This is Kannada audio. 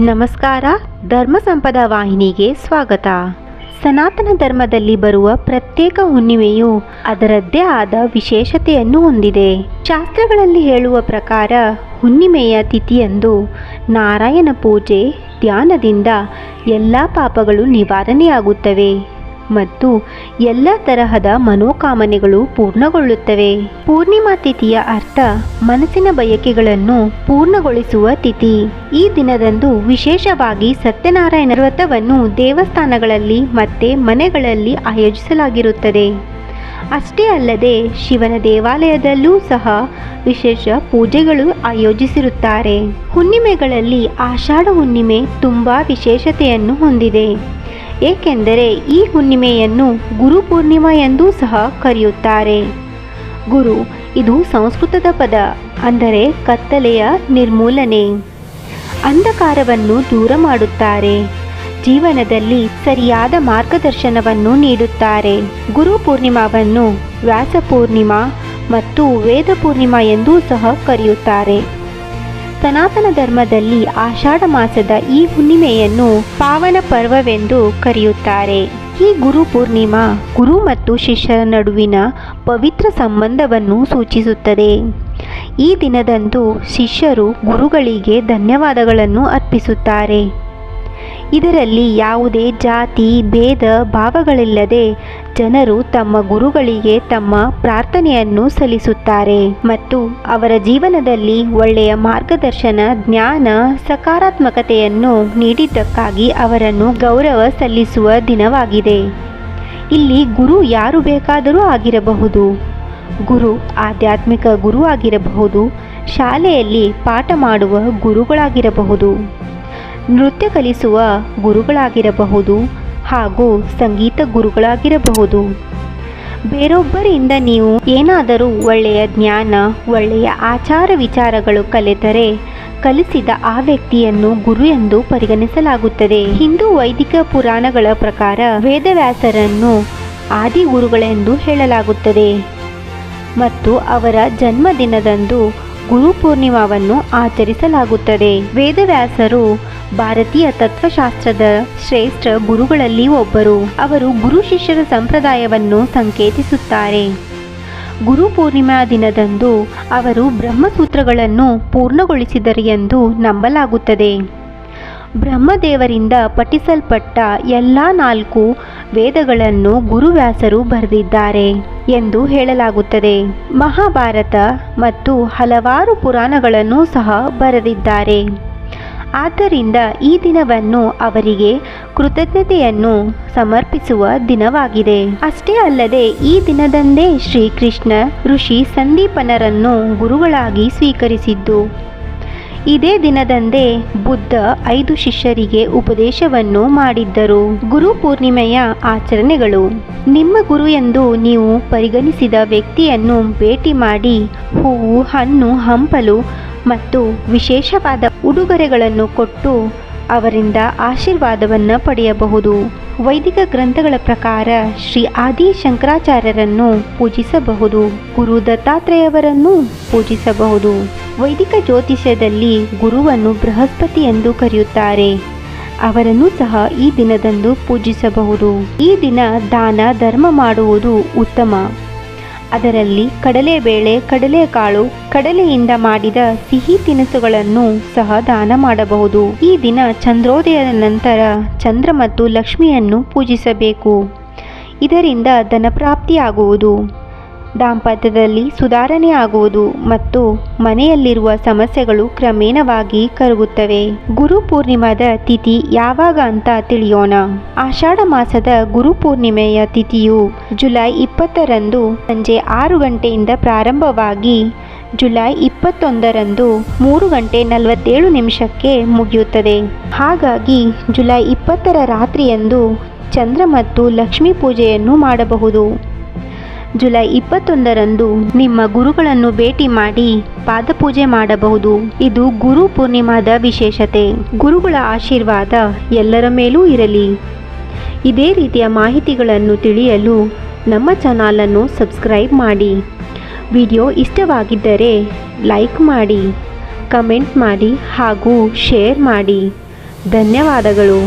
ನಮಸ್ಕಾರ, ಧರ್ಮ ಸಂಪದ ವಾಹಿನಿಗೆ ಸ್ವಾಗತ. ಸನಾತನ ಧರ್ಮದಲ್ಲಿ ಬರುವ ಪ್ರತ್ಯೇಕ ಹುಣ್ಣಿಮೆಯು ಅದರದ್ದೇ ಆದ ವಿಶೇಷತೆಯನ್ನು ಹೊಂದಿದೆ. ಶಾಸ್ತ್ರಗಳಲ್ಲಿ ಹೇಳುವ ಪ್ರಕಾರ, ಹುಣ್ಣಿಮೆಯ ತಿಥಿಯಂದು ನಾರಾಯಣ ಪೂಜೆ, ಧ್ಯಾನದಿಂದ ಎಲ್ಲ ಪಾಪಗಳು ನಿವಾರಣೆಯಾಗುತ್ತವೆ. ಮತ್ತು ಎಲ್ಲ ತರಹದ ಮನೋಕಾಮನೆಗಳು ಪೂರ್ಣಗೊಳ್ಳುತ್ತವೆ. ಪೂರ್ಣಿಮಾ ತಿಥಿಯ ಅರ್ಥ ಮನಸ್ಸಿನ ಬಯಕೆಗಳನ್ನು ಪೂರ್ಣಗೊಳಿಸುವ ತಿಥಿ. ಈ ದಿನದಂದು ವಿಶೇಷವಾಗಿ ಸತ್ಯನಾರಾಯಣ ವ್ರತವನ್ನು ದೇವಸ್ಥಾನಗಳಲ್ಲಿ ಮತ್ತೆ ಮನೆಗಳಲ್ಲಿ ಆಯೋಜಿಸಲಾಗಿರುತ್ತದೆ. ಅಷ್ಟೇ ಅಲ್ಲದೆ ಶಿವನ ದೇವಾಲಯದಲ್ಲೂ ಸಹ ವಿಶೇಷ ಪೂಜೆಗಳು ಆಯೋಜಿಸಿರುತ್ತಾರೆ. ಹುಣ್ಣಿಮೆಗಳಲ್ಲಿ ಆಷಾಢ ಹುಣ್ಣಿಮೆ ತುಂಬ ವಿಶೇಷತೆಯನ್ನು ಹೊಂದಿದೆ. ಏಕೆಂದರೆ ಈ ಹುಣ್ಣಿಮೆಯನ್ನು ಗುರು ಪೂರ್ಣಿಮಾ ಎಂದೂ ಸಹ ಕರೆಯುತ್ತಾರೆ. ಗುರು, ಇದು ಸಂಸ್ಕೃತದ ಪದ, ಅಂದರೆ ಕತ್ತಲೆಯ ನಿರ್ಮೂಲನೆ. ಅಂಧಕಾರವನ್ನು ದೂರ ಮಾಡುತ್ತಾರೆ. ಜೀವನದಲ್ಲಿ ಸರಿಯಾದ ಮಾರ್ಗದರ್ಶನವನ್ನು ನೀಡುತ್ತಾರೆ. ಗುರು ಪೂರ್ಣಿಮಾವನ್ನು ವ್ಯಾಸ ಪೂರ್ಣಿಮಾ ಮತ್ತು ವೇದ ಪೂರ್ಣಿಮಾ ಎಂದೂ ಸಹ ಕರೆಯುತ್ತಾರೆ. ಸನಾತನ ಧರ್ಮದಲ್ಲಿ ಆಷಾಢ ಮಾಸದ ಈ ಹುಣ್ಣಿಮೆಯನ್ನು ಪಾವನ ಪರ್ವವೆಂದು ಕರೆಯುತ್ತಾರೆ. ಈ ಗುರು ಪೂರ್ಣಿಮಾ ಗುರು ಮತ್ತು ಶಿಷ್ಯರ ನಡುವಿನ ಪವಿತ್ರ ಸಂಬಂಧವನ್ನು ಸೂಚಿಸುತ್ತದೆ. ಈ ದಿನದಂದು ಶಿಷ್ಯರು ಗುರುಗಳಿಗೆ ಧನ್ಯವಾದಗಳನ್ನು ಅರ್ಪಿಸುತ್ತಾರೆ. ಇದರಲ್ಲಿ ಯಾವುದೇ ಜಾತಿ, ಭೇದ, ಭಾವಗಳಿಲ್ಲದೆ ಜನರು ತಮ್ಮ ಗುರುಗಳಿಗೆ ತಮ್ಮ ಪ್ರಾರ್ಥನೆಯನ್ನು ಸಲ್ಲಿಸುತ್ತಾರೆ ಮತ್ತು ಅವರ ಜೀವನದಲ್ಲಿ ಒಳ್ಳೆಯ ಮಾರ್ಗದರ್ಶನ, ಜ್ಞಾನ, ಸಕಾರಾತ್ಮಕತೆಯನ್ನು ನೀಡಿದ್ದಕ್ಕಾಗಿ ಅವರನ್ನು ಗೌರವ ಸಲ್ಲಿಸುವ ದಿನವಾಗಿದೆ. ಇಲ್ಲಿ ಗುರು ಯಾರು ಬೇಕಾದರೂ ಆಗಿರಬಹುದು. ಗುರು ಆಧ್ಯಾತ್ಮಿಕ ಗುರು ಆಗಿರಬಹುದು. ಶಾಲೆಯಲ್ಲಿ ಪಾಠ ಮಾಡುವ ಗುರುಗಳಾಗಿರಬಹುದು. ನೃತ್ಯ ಕಲಿಸುವ ಗುರುಗಳಾಗಿರಬಹುದು. ಹಾಗೂ ಸಂಗೀತ ಗುರುಗಳಾಗಿರಬಹುದು. ಬೇರೊಬ್ಬರಿಂದ ನೀವು ಏನಾದರೂ ಒಳ್ಳೆಯ ಜ್ಞಾನ, ಒಳ್ಳೆಯ ಆಚಾರ ವಿಚಾರಗಳು ಕಲಿತರೆ, ಕಲಿಸಿದ ಆ ವ್ಯಕ್ತಿಯನ್ನು ಗುರು ಎಂದು ಪರಿಗಣಿಸಲಾಗುತ್ತದೆ. ಹಿಂದೂ ವೈದಿಕ ಪುರಾಣಗಳ ಪ್ರಕಾರ ವೇದವ್ಯಾಸರನ್ನು ಆದಿ ಗುರುಗಳೆಂದು ಹೇಳಲಾಗುತ್ತದೆ. ಮತ್ತು ಅವರ ಜನ್ಮದಿನದಂದು ಗುರು ಪೂರ್ಣಿಮಾವನ್ನು ಆಚರಿಸಲಾಗುತ್ತದೆ. ವೇದವ್ಯಾಸರು ಭಾರತೀಯ ತತ್ವಶಾಸ್ತ್ರದ ಶ್ರೇಷ್ಠ ಗುರುಗಳಲ್ಲಿ ಒಬ್ಬರು. ಅವರು ಗುರು ಶಿಷ್ಯರ ಸಂಪ್ರದಾಯವನ್ನು ಸಂಕೇತಿಸುತ್ತಾರೆ. ಗುರು ಪೂರ್ಣಿಮಾ ದಿನದಂದು ಅವರು ಬ್ರಹ್ಮಸೂತ್ರಗಳನ್ನು ಪೂರ್ಣಗೊಳಿಸಿದರು ಎಂದು ನಂಬಲಾಗುತ್ತದೆ. ಬ್ರಹ್ಮದೇವರಿಂದ ಪಠಿಸಲ್ಪಟ್ಟ ಎಲ್ಲ ನಾಲ್ಕು ವೇದಗಳನ್ನು ಗುರುವ್ಯಾಸರು ಬರೆದಿದ್ದಾರೆ ಎಂದು ಹೇಳಲಾಗುತ್ತದೆ. ಮಹಾಭಾರತ ಮತ್ತು ಹಲವಾರು ಪುರಾಣಗಳನ್ನು ಸಹ ಬರೆದಿದ್ದಾರೆ. ಆದ್ದರಿಂದ ಈ ದಿನವನ್ನು ಅವರಿಗೆ ಕೃತಜ್ಞತೆಯನ್ನು ಸಮರ್ಪಿಸುವ ದಿನವಾಗಿದೆ. ಅಷ್ಟೇ ಅಲ್ಲದೆ ಈ ದಿನದಂದೇ ಶ್ರೀಕೃಷ್ಣ ಋಷಿ ಸಂದೀಪನರನ್ನು ಗುರುಗಳಾಗಿ ಸ್ವೀಕರಿಸಿದ್ದು. ಇದೇ ದಿನದಂದೇ ಬುದ್ಧ ಐದು ಶಿಷ್ಯರಿಗೆ ಉಪದೇಶವನ್ನು ಮಾಡಿದ್ದರು. ಗುರು ಪೂರ್ಣಿಮೆಯ ಆಚರಣೆಗಳು. ನಿಮ್ಮ ಗುರು ಎಂದು ನೀವು ಪರಿಗಣಿಸಿದ ವ್ಯಕ್ತಿಯನ್ನು ಭೇಟಿ ಮಾಡಿ ಹೂವು, ಹಣ್ಣು, ಹಂಪಲು ಮತ್ತು ವಿಶೇಷವಾದ ಉಡುಗೊರೆಗಳನ್ನು ಕೊಟ್ಟು ಅವರಿಂದ ಆಶೀರ್ವಾದವನ್ನು ಪಡೆಯಬಹುದು. ವೈದಿಕ ಗ್ರಂಥಗಳ ಪ್ರಕಾರ ಶ್ರೀ ಆದಿ ಶಂಕರಾಚಾರ್ಯರನ್ನು ಪೂಜಿಸಬಹುದು. ಗುರು ದತ್ತಾತ್ರೇಯವರನ್ನು ಪೂಜಿಸಬಹುದು. ವೈದಿಕ ಜ್ಯೋತಿಷ್ಯದಲ್ಲಿ ಗುರುವನ್ನು ಬೃಹಸ್ಪತಿ ಎಂದು ಕರೆಯುತ್ತಾರೆ. ಅವರನ್ನು ಸಹ ಈ ದಿನದಂದು ಪೂಜಿಸಬಹುದು. ಈ ದಿನ ದಾನ ಧರ್ಮ ಮಾಡುವುದು ಉತ್ತಮ. ಅದರಲ್ಲಿ ಕಡಲೆಬೇಳೆ ಕಡಲೆಕಾಳು ಕಡಲೆಯಿಂದ ಮಾಡಿದ ಸಿಹಿ ತಿನಿಸುಗಳನ್ನು ಸಹ ದಾನ ಮಾಡಬಹುದು. ಈ ದಿನ ಚಂದ್ರೋದಯದ ನಂತರ ಚಂದ್ರ ಮತ್ತು ಲಕ್ಷ್ಮಿಯನ್ನು ಪೂಜಿಸಬೇಕು. ಇದರಿಂದ ಧನಪ್ರಾಪ್ತಿಯಾಗುವುದು. ದಾಂಪತ್ಯದಲ್ಲಿ ಸುಧಾರಣೆ ಆಗುವುದು ಮತ್ತು ಮನೆಯಲ್ಲಿರುವ ಸಮಸ್ಯೆಗಳು ಕ್ರಮೇಣವಾಗಿ ಕರಗುತ್ತವೆ. ಗುರು ಪೂರ್ಣಿಮಾದ ತಿಥಿ ಯಾವಾಗ ಅಂತ ತಿಳಿಯೋಣ. ಆಷಾಢ ಮಾಸದ ಗುರು ಪೂರ್ಣಿಮೆಯ ತಿಥಿಯು ಜುಲೈ ಇಪ್ಪತ್ತರಂದು ಸಂಜೆ ಆರು ಗಂಟೆಯಿಂದ ಪ್ರಾರಂಭವಾಗಿ ಜುಲೈ ಇಪ್ಪತ್ತೊಂದರಂದು ಮೂರು ಗಂಟೆ ನಲವತ್ತೇಳು ನಿಮಿಷಕ್ಕೆ ಮುಗಿಯುತ್ತದೆ. ಹಾಗಾಗಿ ಜುಲೈ ಇಪ್ಪತ್ತರ ರಾತ್ರಿಯಂದು ಚಂದ್ರ ಮತ್ತು ಲಕ್ಷ್ಮೀ ಪೂಜೆಯನ್ನು ಮಾಡಬಹುದು. ಜುಲೈ ಇಪ್ಪತ್ತೊಂದರಂದು ನಿಮ್ಮ ಗುರುಗಳನ್ನು ಭೇಟಿ ಮಾಡಿ ಪಾದಪೂಜೆ ಮಾಡಬಹುದು. ಇದು ಗುರು ಪೂರ್ಣಿಮಾದ ವಿಶೇಷತೆ. ಗುರುಗಳ ಆಶೀರ್ವಾದ ಎಲ್ಲರ ಮೇಲೂ ಇರಲಿ. ಇದೇ ರೀತಿಯ ಮಾಹಿತಿಗಳನ್ನು ತಿಳಿಯಲು ನಮ್ಮ ಚಾನಲನ್ನು ಸಬ್ಸ್ಕ್ರೈಬ್ ಮಾಡಿ. ವಿಡಿಯೋ ಇಷ್ಟವಾಗಿದ್ದರೆ ಲೈಕ್ ಮಾಡಿ, ಕಮೆಂಟ್ ಮಾಡಿ ಹಾಗೂ ಶೇರ್ ಮಾಡಿ. ಧನ್ಯವಾದಗಳು.